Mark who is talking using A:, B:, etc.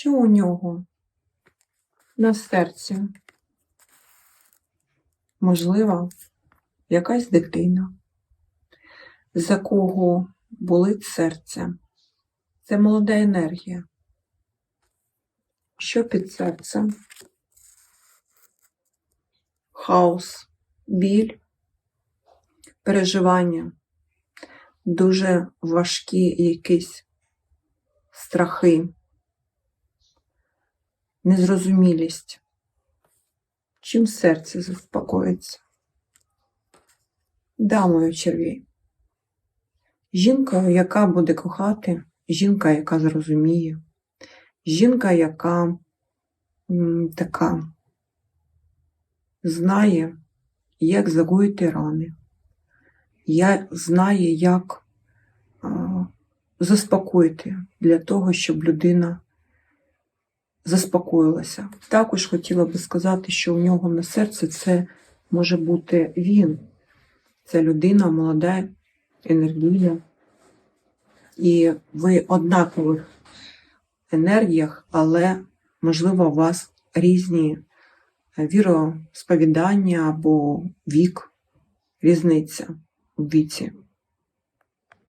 A: Що у нього на серці? Можливо, якась дитина, за кого болить серце. Це молода енергія. Що під серцем? Хаос, біль, переживання, дуже важкі якісь страхи, незрозумілість. Чим серце заспокоїться? Дамою червій. Жінка, яка буде кохати, жінка, яка зрозуміє, жінка, яка м, така знає, як загоїти рани, я знає, як а, заспокоїти для того, щоб людина заспокоїлася. Також хотіла би сказати, що у нього на серці це може бути він. Це людина молода, енергійна. І ви однакових енергіях, але, можливо, у вас різні віросповідання або вік, різниця в віці.